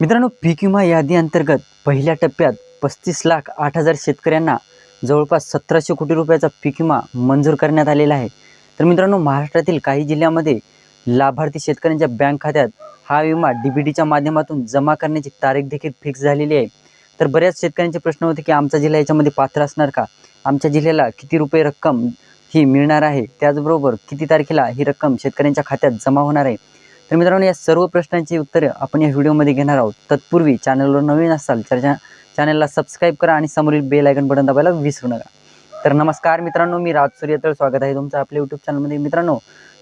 मित्रांनो पीक विमा यादी अंतर्गत पहिल्या टप्प्यात पस्तीस लाख आठ हजार शेतकऱ्यांना जवळपास सतराशे कोटी रुपयाचा पीक विमा मंजूर करण्यात आलेला आहे. तर मित्रांनो महाराष्ट्रातील काही जिल्ह्यामध्ये लाभार्थी शेतकऱ्यांच्या बँक खात्यात हा विमा डी बी डीच्या माध्यमातून जमा करण्याची तारीख देखील फिक्स झालेली आहे. तर बऱ्याच शेतकऱ्यांचे प्रश्न होते की आमचा जिल्हा याच्यामध्ये पात्र असणार का? आमच्या जिल्ह्याला किती रुपये रक्कम ही मिळणार आहे? त्याचबरोबर किती तारखेला ही रक्कम शेतकऱ्यांच्या खात्यात जमा होणार आहे? तर मित्रांनो या सर्व प्रश्नांची उत्तरे आपण या व्हिडिओमध्ये घेणार आहोत. तत्पूर्वी चॅनलवर नवीन असाल तर चॅनलला सबस्क्राईब करा आणि समोरील बेल आयकन बटन दाबायला विसरू नका. तर नमस्कार मित्रांनो मी राज सूर्यतळ स्वागत आहे तुमचं आपल्या यूट्यूब चॅनलमध्ये मित्रांनो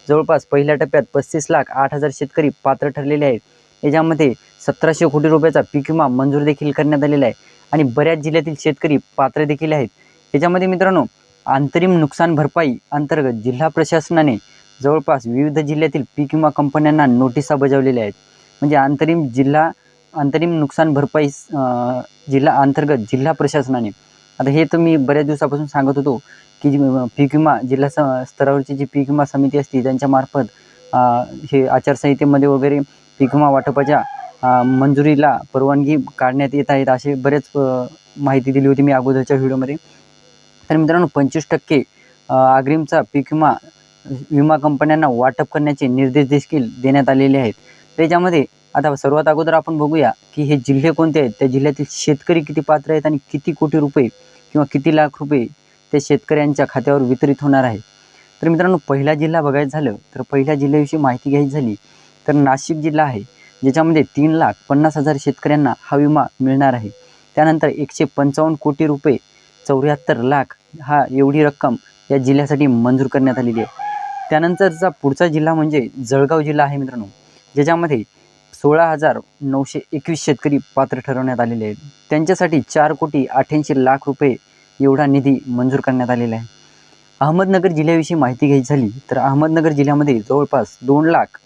जवळपास पहिल्या टप्प्यात पस्तीस लाख आठ हजार शेतकरी पात्र ठरलेले आहेत. याच्यामध्ये सतराशे कोटी रुपयाचा पीक विमा मंजूर देखील करण्यात आलेला आहे आणि बऱ्याच जिल्ह्यातील शेतकरी पात्र देखील आहेत. याच्यामध्ये मित्रांनो अंतरिम नुकसान भरपाई अंतर्गत जिल्हा प्रशासनाने जवळपास विविध जिल्ह्यातील पीक विमा कंपन्यांना नोटिसा बजावलेल्या आहेत. म्हणजे अंतरिम जिल्हा अंतरिम नुकसान भरपाई जिल्हा अंतर्गत जिल्हा प्रशासनाने. आता हे तर मी बऱ्याच दिवसापासून सांगत होतो की जी पीक विमा जिल्हा स स्तरावरची जी पीक विमा समिती असते त्यांच्यामार्फत हे आचारसंहितेमध्ये वगैरे पीक विमा वाटपाच्या मंजुरीला परवानगी काढण्यात येत आहेत असे बरेच माहिती दिली होती मी अगोदरच्या व्हिडिओमध्ये. तर मित्रांनो पंचवीस टक्के अग्रिमचा पीक विमा विमा कंपन्यांना वाटप करण्याचे निर्देश देखील देण्यात आलेले आहेत. त्याच्यामध्ये आता सर्वात अगोदर आपण बघूया की हे जिल्हे कोणते आहेत? त्या जिल्ह्यातील शेतकरी किती पात्र आहेत आणि किती कोटी रुपये किंवा किती लाख रुपये त्या शेतकऱ्यांच्या खात्यावर वितरित होणार आहे? तर मित्रांनो पहिला जिल्हा बघायचं झालं तर पहिल्या जिल्ह्याविषयी माहिती घ्यायची झाली तर नाशिक जिल्हा आहे ज्याच्यामध्ये तीन लाख पन्नास हजार शेतकऱ्यांना हा विमा मिळणार आहे. त्यानंतर एकशे पंचावन्न कोटी रुपये चौऱ्याहत्तर लाख हा एवढी रक्कम या जिल्ह्यासाठी मंजूर करण्यात आलेली आहे. त्यानंतरचा पुढचा जिल्हा म्हणजे जळगाव जिल्हा आहे मित्रांनो ज्याच्यामध्ये सोळा हजार नऊशे एकवीस शेतकरी पात्र ठरवण्यात आलेले आहेत. त्यांच्यासाठी चार कोटी अठ्ठ्याऐंशी लाख रुपये एवढा निधी मंजूर करण्यात आलेला आहे. अहमदनगर जिल्ह्याविषयी माहिती घ्यायची झाली तर अहमदनगर जिल्ह्यामध्ये जवळपास दोन लाख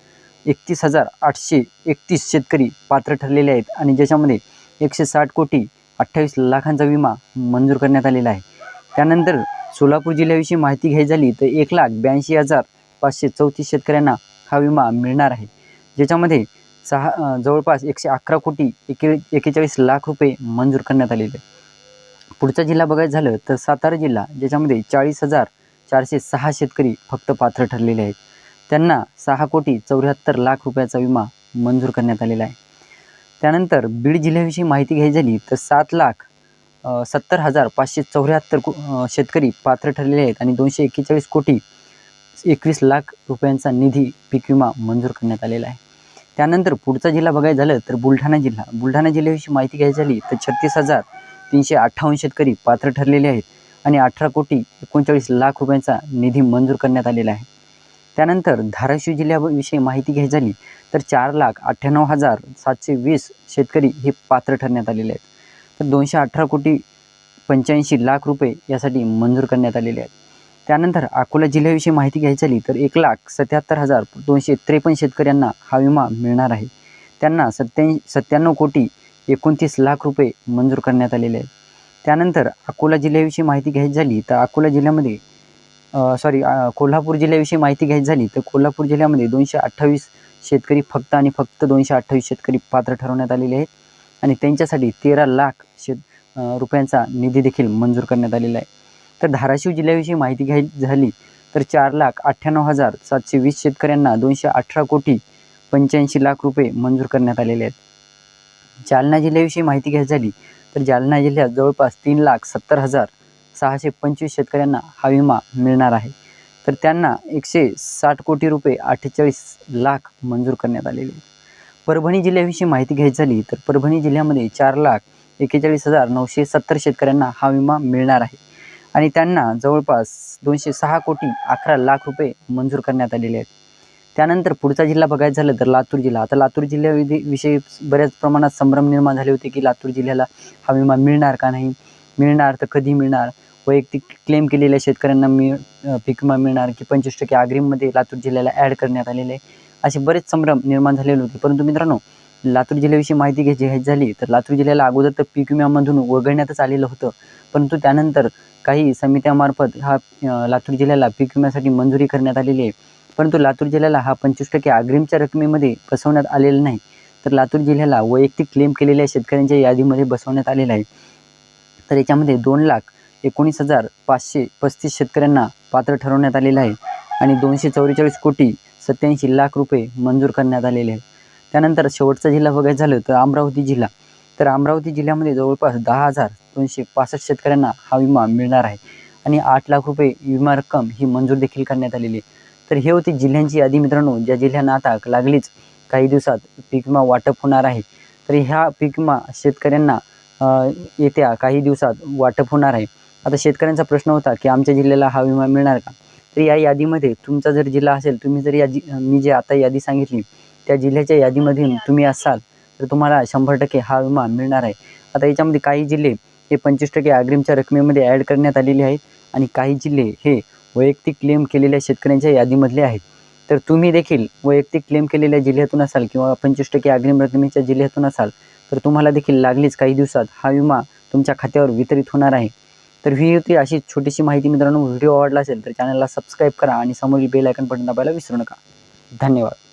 एकतीस हजार आठशे एकतीस शेतकरी पात्र ठरलेले आहेत आणि ज्याच्यामध्ये एकशे साठ कोटी अठ्ठावीस लाखांचा विमा मंजूर करण्यात आलेला आहे. त्यानंतर सोलापूर जिल्ह्याविषयी माहिती घ्यायची झाली तर एक लाख ब्याऐंशी हजार पाचशे चौतीस शेतकऱ्यांना हा विमा मिळणार आहे. ज्याच्यामध्ये सहा जवळपास एकशे अकरा कोटी एके एकेचाळीस लाख रुपये मंजूर करण्यात आलेले आहे पुढचा जिल्हा बघायचं झालं तर सातारा जिल्हा ज्याच्यामध्ये चाळीस हजार चारशे सहा शेतकरी फक्त पात्र ठरलेले आहेत. त्यांना सहा कोटी चौऱ्याहत्तर लाख रुपयाचा विमा मंजूर करण्यात आलेला आहे. त्यानंतर बीड जिल्ह्याविषयी माहिती घ्यायची झाली तर सात लाख सत्तर हजार पाचशे चौऱ्याहत्तर शेतकरी पात्र ठरलेले आहेत आणि दोनशे एक्केचाळीस कोटी एकवीस लाख रुपयांचा निधी पीक विमा मंजूर करण्यात आलेला आहे. त्यानंतर पुढचा जिल्हा बघायचं झालं तर बुलढाणा जिल्हा. बुलढाणा जिल्ह्याविषयी माहिती घ्यायची झाली तर छत्तीस हजार तीनशे अठ्ठावन्न शेतकरी पात्र ठरलेले आहेत आणि अठरा कोटी एकोणचाळीस लाख रुपयांचा निधी मंजूर करण्यात आलेला आहे. त्यानंतर धाराशिव जिल्ह्याविषयी माहिती घ्यायची झाली तर चार लाख अठ्ठ्याण्णव हजार सातशे वीस शेतकरी हे पात्र ठरण्यात आलेले आहेत. तर दोनशे अठरा कोटी पंच्याऐंशी लाख रुपये यासाठी मंजूर करण्यात आलेले आहेत. त्यानंतर अकोला जिल्ह्याविषयी माहिती घ्यायची झाली तर एक लाख सत्याहत्तर हजार दोनशे त्रेपन्न शेतकऱ्यांना हा विमा मिळणार आहे. त्यांना सत्या सत्त्याण्णव कोटी एकोणतीस लाख रुपये मंजूर करण्यात आलेले आहेत. त्यानंतर अकोला जिल्ह्याविषयी माहिती घ्यायची झाली तर अकोला जिल्ह्यामध्ये सॉरी कोल्हापूर जिल्ह्याविषयी माहिती घ्यायची झाली तर कोल्हापूर जिल्ह्यामध्ये दोनशे अठ्ठावीस शेतकरी फक्त आणि फक्त दोनशे अठ्ठावीस शेतकरी पात्र ठरवण्यात आलेले आहेत. आणि त्यांच्यासाठी तेरा लाख शेत रुपयांचा निधी देखील मंजूर करण्यात आलेला आहे. तर धाराशिव जिल्ह्याविषयी माहिती घ्यायची झाली तर चार लाख अठ्ठ्याण्णव हजार सातशे वीस शेतकऱ्यांना दोनशे अठरा कोटी पंच्याऐंशी लाख रुपये मंजूर करण्यात आलेले आहेत. जालना जिल्ह्याविषयी माहिती घ्यायची झाली तर जालना जिल्ह्यात जवळपास तीन लाख सत्तर हजार सहाशे पंचवीस शेतकऱ्यांना हा विमा मिळणार आहे. तर त्यांना एकशे साठ कोटी रुपये अठ्ठेचाळीस लाख मंजूर करण्यात आलेले आहेत. परभणी जिल्ह्याविषयी माहिती घ्यायची झाली तर परभणी जिल्ह्यामध्ये चार लाख एकेचाळीस हजार नऊशे सत्तर शेतकऱ्यांना हा विमा मिळणार आहे. आणि त्यांना जवळपास दोनशे सहा कोटी अकरा लाख रुपये मंजूर करण्यात आलेले आहेत. त्यानंतर पुढचा जिल्हा बघायचं झालं तर लातूर जिल्हा. आता लातूर जिल्ह्याविषयी विषयी बऱ्याच प्रमाणात संभ्रम निर्माण झाले होते की लातूर जिल्ह्याला हा विमा मिळणार का नाही? मिळणार तर कधी मिळणार? वैयक्तिक क्लेम केलेल्या शेतकऱ्यांना मिळ पीक विमा मिळणार की पंचवीस टक्के आग्रीमध्ये लातूर जिल्ह्याला ॲड करण्यात आलेले आहे? असे बरेच संभ्रम निर्माण झालेले होते. परंतु मित्रांनो लातूर जिल्ह्याविषयी माहिती घ्यायची घ्यायची झाली तर लातूर जिल्ह्याला अगोदर तर पीक विम्यामधून वगळण्यातच आलेलं होतं. परंतु त्यानंतर काही समित्यामार्फत हा लातूर जिल्ह्याला पीक विम्यासाठी मंजुरी करण्यात आलेली आहे. परंतु लातूर जिल्ह्याला हा पंचवीस टक्के अग्रिमच्या रकमेमध्ये बसवण्यात आलेला नाही. तर लातूर जिल्ह्याला वैयक्तिक क्लेम केलेल्या शेतकऱ्यांच्या यादीमध्ये बसवण्यात आलेलं आहे. तर याच्यामध्ये दोन लाख एकोणीस हजार पाचशे पस्तीस शेतकऱ्यांना पात्र ठरवण्यात आलेलं आहे. आणि दोनशे चौवेचाळीस कोटी सत्याऐंशी लाख रुपये मंजूर करण्यात आलेले आहेत. त्यानंतर शेवटचा जिल्हा बघायचं झालं तर अमरावती जिल्हा. तर अमरावती जिल्ह्यामध्ये जवळपास दहा हजार दोनशे पासष्ट शेतकऱ्यांना हा विमा मिळणार आहे आणि आठ लाख रुपये विमा रक्कम ही मंजूर देखील करण्यात आलेली आहे. तर हे होती जिल्ह्यांची यादी मित्रांनो. ज्या जिल्ह्यांना आता लागलीच काही दिवसात पीक विमा वाटप होणार आहे. तर ह्या पीक विमा शेतकऱ्यांना येत्या काही दिवसात वाटप होणार आहे. आता शेतकऱ्यांचा प्रश्न होता की आमच्या जिल्ह्याला हा विमा मिळणार का? तर या यादीमध्ये तुमचा जर जिल्हा असेल तुम्ही जर या मी जे आता यादी सांगितली त्या जिल्ह्याच्या यादीमधून तुम्ही असाल तर तुम्हाला शंभर टक्के हा विमा मिळणार आहे. आता याच्यामध्ये काही जिल्हे हे पंचवीस टक्के अग्रिमच्या रकमेमध्ये ॲड करण्यात आलेले आहेत आणि काही जिल्हे हे वैयक्तिक क्लेम केलेल्या शेतकऱ्यांच्या यादीमधले आहेत. तर तुम्ही देखील वैयक्तिक क्लेम केलेल्या जिल्ह्यातून असाल किंवा पंचवीस टक्के अग्रिम रकमेच्या जिल्ह्यातून असाल तर तुम्हाला देखील लागलीच काही दिवसात हा विमा तुमच्या खात्यावर वितरित होणार आहे. तर ही होती अशी छोटीशी माहिती मित्रांनो. व्हिडिओ आवडला असेल तर चॅनलला सबस्क्राईब करा आणि समोरील बेल आयकन बटन दाबायला विसरू नका. धन्यवाद.